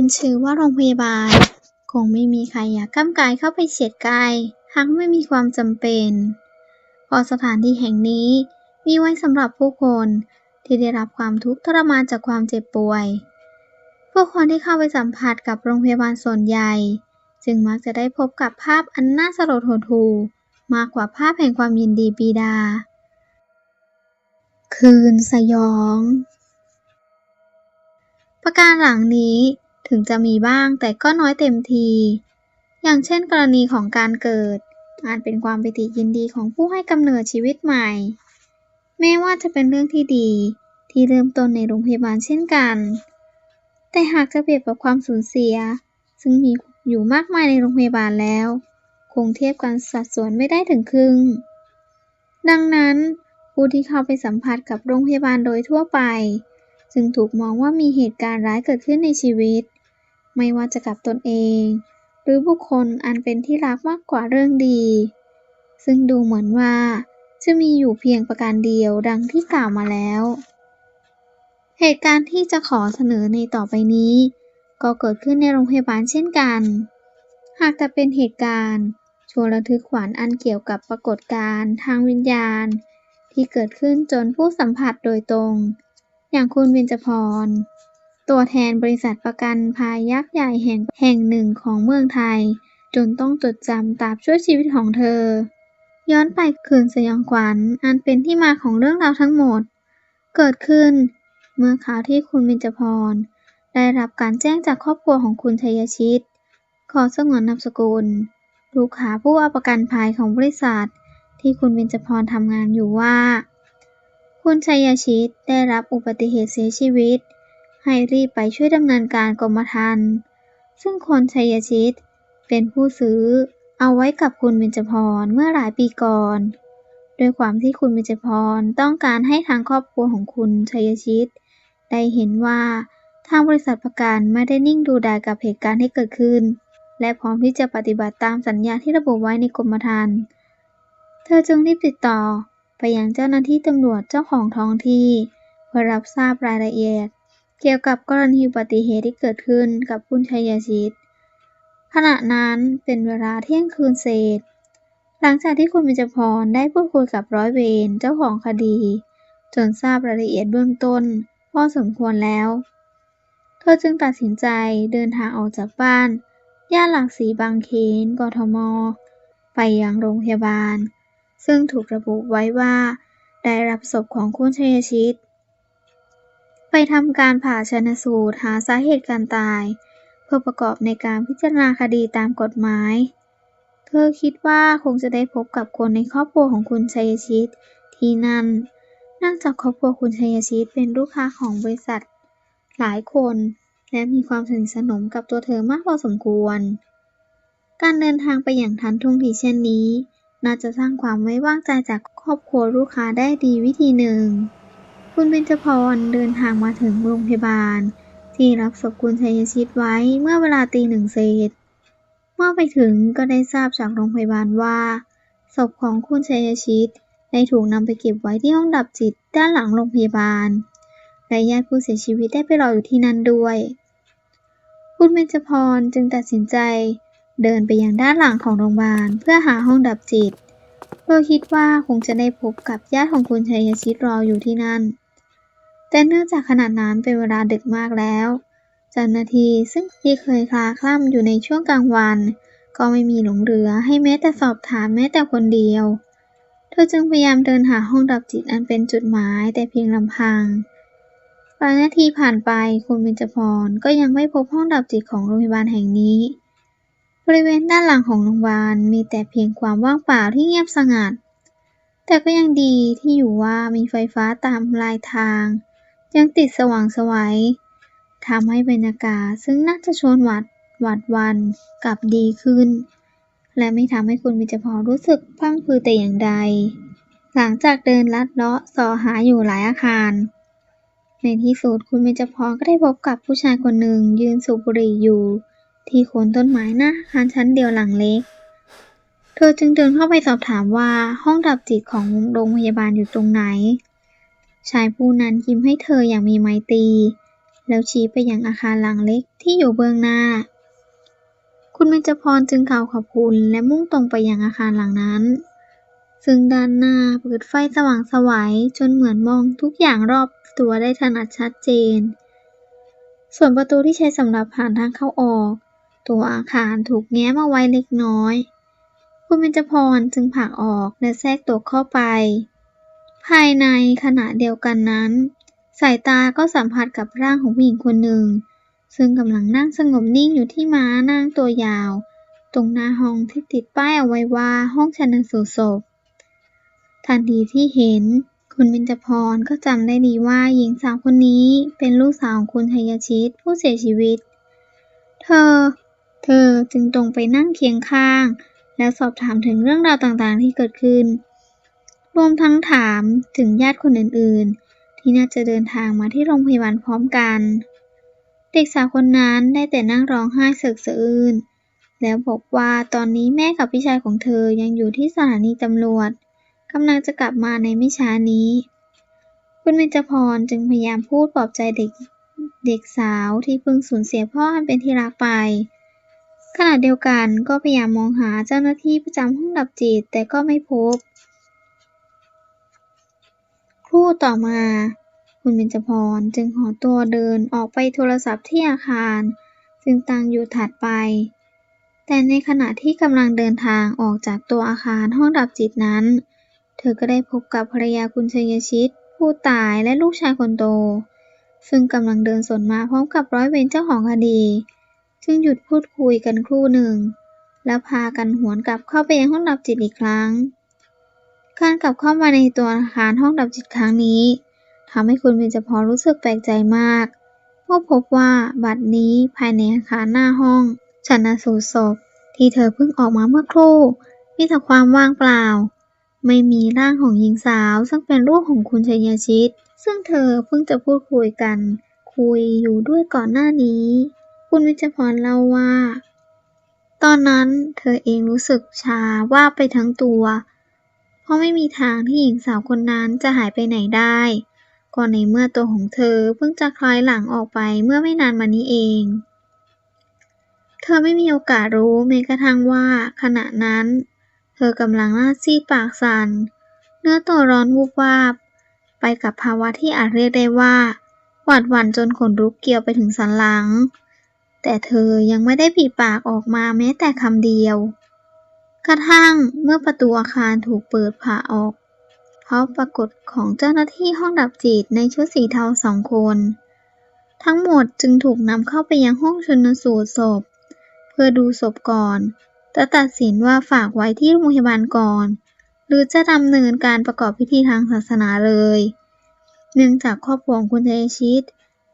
้นชื่อว่าโรงพยาบาล คงไม่มีใครอยากก้ำกายเข้าไปเฉียดใกล้หากไม่มีความจำเป็นเพราะสถานที่แห่งนี้มีไว้สำหรับผู้คนที่ได้รับความทุกข์ทรมานจากความเจ็บป่วย ผู้คนที่เข้าไปสัมผัสกับโรงพยาบาลส่วนใหญ่ จึงมักจะได้พบกับภาพอันน่าสลดหดหู่มากกว่าภาพแห่งความยินดีปีดา คืนสยอง ประการหลังนี้ ถึงจะมีบ้างแต่ก็น้อยเต็มที อย่างเช่นกรณีของการเกิด อาจเป็นความปิติยินดีของผู้ให้กำเนิดชีวิตใหม่ แม้ว่าจะเป็นเรื่องที่ดี ที่เริ่มต้นในโรงพยาบาลเช่นกัน แต่หากจะเปรียบกับความสูญเสีย ซึ่งมีอยู่มากมายในโรงพยาบาลแล้ว คงเทียบกันสัดส่วนไม่ได้ถึงครึ่ง ดังนั้น ผู้ที่เข้าไปสัมผัสกับโรงพยาบาลโดยทั่วไป จึงถูกมองว่ามีเหตุการณ์ร้ายเกิดขึ้นในชีวิต ไม่ว่าจะกับตนเอง หรือบุคคลอันเป็นที่รักมากกว่าเรื่องดี ซึ่งดูเหมือนว่า จะมีอยู่เพียงประการเดียวดังที่กล่าวมาแล้ว เหตุการณ์ที่จะขอเสนอในต่อไปนี้ ก็เกิดขึ้นในโรงพยาบาลเช่นกัน หากแต่เป็นเหตุการณ์ชวนระทึกขวัญอันเกี่ยวกับปรากฏการณ์ทางวิญญาณ ที่เกิดขึ้นจนผู้สัมผัสโดยตรง อย่างคุณเบญจพร ตัวแทนบริษัทประกันภัยยักษ์ใหญ่แห่งแห่งหนึ่งของเมืองไทย จนต้องจดจำตราบชั่วชีวิตของเธอ ย้อนไปคืนสยองขวัญอันเป็นที่มาของเรื่องราวทั้งหมด เกิดขึ้น เมื่อข่าวที่คุณเบญจพร ได้รับการแจ้งจากครอบครัวของคุณชัยชิต ขอสงวนนามสกุล ลูกค้าผู้เอาประกันภัยของบริษัท ที่คุณเบญจพรทำงานอยู่ว่า คุณชัยชิตได้รับอุบัติเหตุเสียชีวิต ให้รีบไปช่วยดำเนินการกรมธรรม์ซึ่งคนชัยชิต เป็นผู้ซื้อเอาไว้กับคุณเบญจพรเมื่อหลายปีก่อนด้วยความที่คุณเบญจพรต้องการให้ทางครอบครัวของคุณชัยชิต ได้เห็นว่าทางบริษัทประกันไม่ได้นิ่งดูดายกับเหตุการณ์ที่เกิดขึ้น และพร้อมที่จะปฏิบัติตามสัญญาที่ระบุไว้ในกรมธรรม์เธอจึงรีบติดต่อไปยังเจ้าหน้าที่ตำรวจเจ้าของท้องที่เพื่อรับทราบรายละเอียด เกี่ยวกับกรณีอุบัติเหตุที่เกิดขึ้นกับคุณชัยชิต ขณะนั้นเป็นเวลาเที่ยงคืนเศษ หลังจากที่คุณเบญจพรได้พูดคุยกับร้อยเวรเจ้าของคดี จนทราบรายละเอียดเบื้องต้นพอสมควรแล้ว เธอจึงตัดสินใจเดินทางออกจากบ้าน ย่านหลักสีบางเขนกทม ไปยังโรงพยาบาล ซึ่งถูกระบุไว้ว่าได้รับศพของคุณชัยชิต ไปทำการผ่าชนสูตรหาสาเหตุการตาย เพื่อประกอบในการพิจารณาคดีตามกฎหมาย เธอคิดว่าคงจะได้พบกับคนในครอบครัวของคุณชัยชิตที่นั่นเนื่องจากครอบครัวคุณชัยชิตเป็นลูกค้าของบริษัท หลายคน และมีความสนิทสนมกับตัวเธอมากพอสมควร การเดินทางไปอย่างทันท่วงทีเช่นนี้ น่าจะสร้างความไว้วางใจจากครอบครัวลูกค้าได้ดีวิธีหนึ่ง คุณเบญจพรเดินทางมาถึงโรงพยาบาล ที่รับศพคุณชัยชิตไว้เมื่อเวลาตีหนึ่งเศษ เมื่อไปถึงก็ได้ทราบจากโรงพยาบาลว่า ศพของคุณชัยชิตได้ถูกนำไปเก็บไว้ที่ห้องดับจิตด้านหลังโรงพยาบาล และญาติผู้เสียชีวิตได้ไปรออยู่ที่นั่นด้วย คุณเบญจพรจึงตัดสินใจ เดินไปยังด้านหลังของโรงพยาบาล เพื่อหาห้องดับจิตโดยคิดว่าคงจะได้พบกับญาติของคุณชัยชิตรออยู่ที่นั่น แต่เนื่องจากขณะนั้นเป็นเวลาดึกมากแล้ว เจ้าหน้าที่ซึ่งที่เคยคลาคล่ำอยู่ในช่วงกลางวัน ก็ไม่มีหลงเหลือให้แม้แต่สอบถามแม้แต่คนเดียว เธอจึงพยายามเดินหาห้องดับจิตอันเป็นจุดหมายแต่เพียงลำพังหลายนาทีผ่านไปคุณเบญจพรก็ยังไม่พบห้องดับจิตของโรงพยาบาลแห่งนี้ บริเวณด้านหลังของโรงพยาบาลมีแต่เพียงความว่างเปล่าที่เงียบสงัด แต่ก็ยังดีที่อยู่ว่ามีไฟฟ้าตามรายทาง ยังติดสว่างไสวัยทำให้บรรยากาศซึ่งน่าจะชวนหวาดหวาดวันกลับดีขึ้น และไม่ทำให้คุณเบญจพรรู้สึกพังพรูแต่อย่างใด หลังจากเดินลัดเลาะสอหาอยู่หลายอาคาร ในที่สุดคุณเบญจพรก็ได้พบกับผู้ชายคนหนึ่งยืนสูบบุหรี่อยู่ ที่โคนต้นไม้หน้าอาคารชั้นเดียวหลังเล็ก เธอจึงเดินเข้าไปสอบถามว่าห้องดับจิตของโรงพยาบาลอยู่ตรงไหน ชายผู้นั้นยิ้มให้เธออย่างมีไมตรี แล้วชี้ไปยังอาคารหลังเล็กที่อยู่เบื้องหน้า คุณเบญจพรจึงกล่าวขอบคุณและมุ่งตรงไปยังอาคารหลังนั้น ซึ่งด้านหน้าเปิดไฟสว่างไสวัยจนเหมือนมองทุกอย่างรอบตัวได้ถนัดชัดเจน ส่วนประตูที่ใช้สำหรับผ่านทางเข้าออก ตัวอาคารถูกแง้มเอาไว้เล็กน้อย คุณเบญจพรจึงผลักออกและแทรกตัวเข้าไป ภายในขณะเดียวกันนั้น สายตาก็สัมผัสกับร่างของผู้หญิงคนหนึ่ง ซึ่งกำลังนั่งสงบนิ่งอยู่ที่ม้านั่งตัวยาว ตรงหน้าห้องที่ติดป้ายเอาไว้ว่าห้องชันสูตรศพ ทันทีที่เห็น คุณเบญจพรก็จำได้ดีว่าหญิงสาวคนนี้เป็นลูกสาวของคุณชัยชิตผู้เสียชีวิต เธอ เธอจึงตรงไปนั่งเคียงข้าง แล้วสอบถามถึงเรื่องราวต่างๆที่เกิดขึ้น วมทั้งถามถึงญาติคนอื่น ๆ ที่น่าจะเดินทางมาที่โรงพยาบาลพร้อมกัน เด็กสาวคนนั้นได้แต่นั่งร้องไห้เสกสะอื้นแล้วบอกว่าตอนนี้แม่กับพี่ชายของเธอยังอยู่ที่สถานีตำรวจกำลังจะกลับมาในไม่ช้านี้ คุณเบญจพรจึงพยายามพูดปลอบใจเด็กเด็กสาวที่เพิ่งสูญเสียพ่ออันเป็นที่รักไป ขณะเดียวกันก็พยายามมองหาเจ้าหน้าที่ประจำห้องดับจิตแต่ก็ไม่พบ ครู่ต่อมา คุณเบญจพรจึงขอตัวเดินออกไปโทรศัพท์ที่อาคาร ซึ่งตั้งอยู่ถัดไป แต่ในขณะที่กำลังเดินทางออกจากตัวอาคารห้องดับจิตนั้น เธอก็ได้พบกับภรรยาคุณชยชิต ผู้ตายและลูกชายคนโต ซึ่งกำลังเดินสวนมาพร้อมกับร้อยเวรเจ้าของคดีจึงหยุดพูดคุยกันครู่หนึ่ง แล้วพากันหวนกลับเข้าไปยังห้องดับจิตอีกครั้ง การกลับเข้ามาในตัวอาคารห้องดับจิตครั้งนี้ทำให้คุณเบญจพรรู้สึกแปลกใจมากเพราะพบว่าบัดนี้ภายในอาคารหน้าห้องชันสูตรศพ ที่เธอเพิ่งออกมาเมื่อครู่มีแต่ความว่างเปล่า ไม่มีร่างของหญิงสาว ซึ่งเป็นลูกของคุณชัยชิต ซึ่งเธอเพิ่งจะพูดคุยกัน คุยอยู่ด้วยก่อนหน้านี้ คุณวิจพรเล่าว่า ตอนนั้นเธอเองรู้สึกชาว่าไปทั้งตัว ราะไม่มีทางที่หญิงสาวคนนั้นจะหายไปไหนได้ก็ในเมื่อตัวของเธอเพิ่งจะคล้ายหลังออกไปเมื่อไม่นานมานี้เอง เธอไม่มีโอกาสรู้แม้กระทั่งว่าขณะนั้น เธอกำลังหน้าซีดปากสัน่นเนื้อตัวร้อนวูบวาบ ไปกับภาวะที่อาจเรียกได้ว่า หวาดหวั่นจนขนลุกเกี่ยวไปถึงสันหลัง แต่เธอยังไม่ได้ปีปากออกมาแม้แต่คำเดียว กระทั่งเมื่อประตูอาคารถูกเปิดผ่าออกเพราะปรากฏของเจ้าหน้าที่ห้องดับจิตในชุดสีเทาสองคน ทั้งหมดจึงถูกนำเข้าไปยังห้องชนสูตรศพ เพื่อดูศพก่อนจะตัดสินว่าฝากไว้ที่โรงพยาบาลก่อน หรือจะดำเนินการประกอบพิธีทางศาสนาเลย เนื่องจากครอบครัวของคุณเทชิต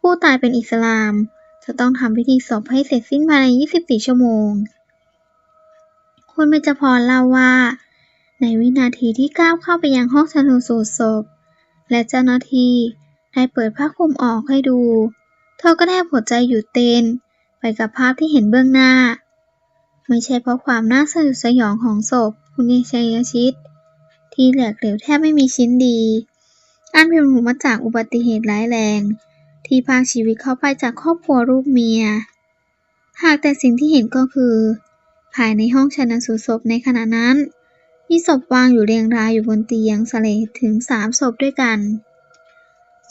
ผู้ตายเป็นอิสลาม จะต้องทำพิธีศพให้เสร็จสิ้นภายใน 24 ชั่วโมง คุณเบญจพรเล่าว่า ในวินาทีที่ก้าวเข้าไปยังห้องชนสูตรศพ และเจ้าหน้าที่ได้เปิดผ้าคลุมออกให้ดู เธอก็แทบหัวใจหยุดเต้นไปกับภาพที่เห็นเบื้องหน้า ไม่ใช่เพราะความน่าสยดสยองของศพคุณยชัยชิต ที่แหลกเหลวแทบไม่มีชิ้นดีอันเป็นผลมาจากอุบัติเหตุร้ายแรง ที่พาชีวิตเข้าไปจากครอบครัวรูปเมีย หากแต่สิ่งที่เห็นก็คือ ภายในห้องชันสูตรศพในขณะนั้น มีศพวางอยู่เรียงรายอยู่บนเตียงสเลดถึงสามศพด้วยกัน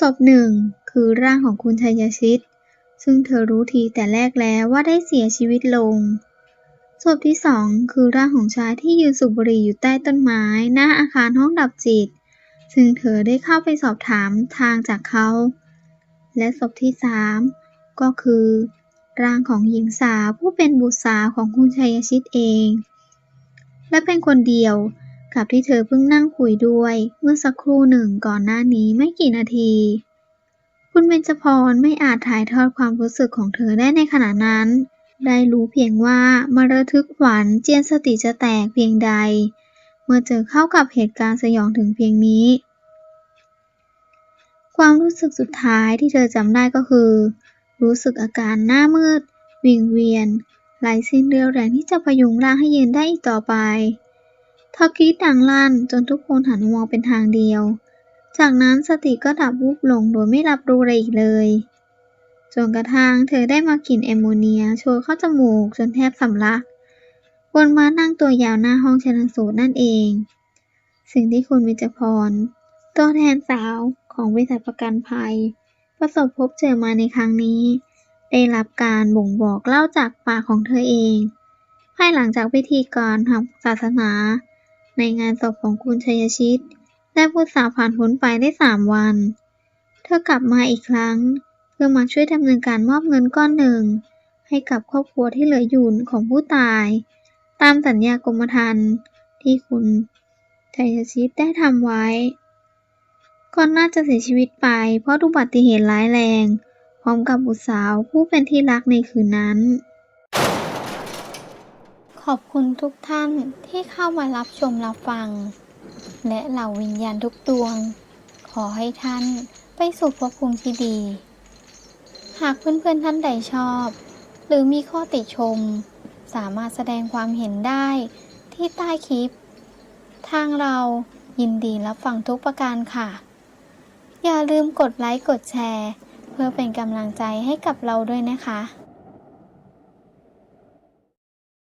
ศพหนึ่งคือร่างของคุณชัยชิต ซึ่งเธอรู้ทีแต่แรกแล้วว่าได้เสียชีวิตลง ศพที่สองคือร่างของชายที่ยืนสูบบุหรี่อยู่ใต้ต้นไม้ หน้าอาคารห้องดับจิต ซึ่งเธอได้เข้าไปสอบถามทางจากเขา และศพที่สามก็คือ ร่างของหญิงสาวผู้เป็นบุตรสาวของคุณชัยชิตเอง และเป็นคนเดียวกับที่เธอเพิ่งนั่งคุยด้วยเมื่อสักครู่หนึ่งก่อนหน้านี้ไม่กี่นาที คุณเบญจพรไม่อาจถ่ายทอดความรู้สึกของเธอได้ในขณะนั้น ได้รู้เพียงว่ามาระทึกขวัญเจียนสติจะแตกเพียงใด เมื่อเจอเข้ากับเหตุการณ์สยองถึงเพียงนี้ ความรู้สึกสุดท้ายที่เธอจำได้ก็คือ รู้สึกอาการหน้ามืด วิงเวียนไหลสิ้นเรียวแรงที่จะพยุงร่างให้ยืนได้อีกต่อไปเธอกรีดดังลั่นจนทุกคนหันมองเป็นทางเดียว จากนั้นสติก็ดับวูบลงโดยไม่รับรู้อะไรอีกเลย จนกระทั่งเธอได้มากลิ่นแอมโมเนียโชยเข้าจมูกจนแทบสำลักบนม้านั่งตัวยาวหน้าห้องชันสูตรนั่นเอง สิ่งที่คุณวิจพร ตัวแทนสาวของบริษัทประกันภัย ประสบพบเจอมาในครั้งนี้ ได้รับการบ่งบอกเล่าจากปากของเธอเอง ภายหลังจากพิธีกรทางศาสนา ในงานศพของคุณชัยชิต และผู้สาวผ่านพ้นไปได้สามวัน เธอกลับมาอีกครั้ง เพื่อมาช่วยดำเนินการมอบเงินก้อนหนึ่ง ให้กับครอบครัวที่เหลืออยู่ของผู้ตาย ตามสัญญากรมธรรม์ที่คุณชัยชิตได้ทำไว้ ก่อนหน่าจะเสียชีวิตไปเพราะอุบัติเหตุร้ายแรง พร้อมกับบุตรสาวผู้เป็นที่รักในคืนนั้น ขอบคุณทุกท่านที่เข้ามารับชมรับฟัง และเหล่าวิญญาณทุกดวง ขอให้ท่านไปสู่ภพภูมิที่ดี หากเพื่อนๆท่านใดชอบ หรือมีข้อติชม สามารถแสดงความเห็นได้ที่ใต้คลิป ทางเรายินดีรับฟังทุกประการค่ะ อย่าลืมกดไลค์กดแชร์ เพื่อเป็นกำลังใจให้กับเราด้วยนะคะ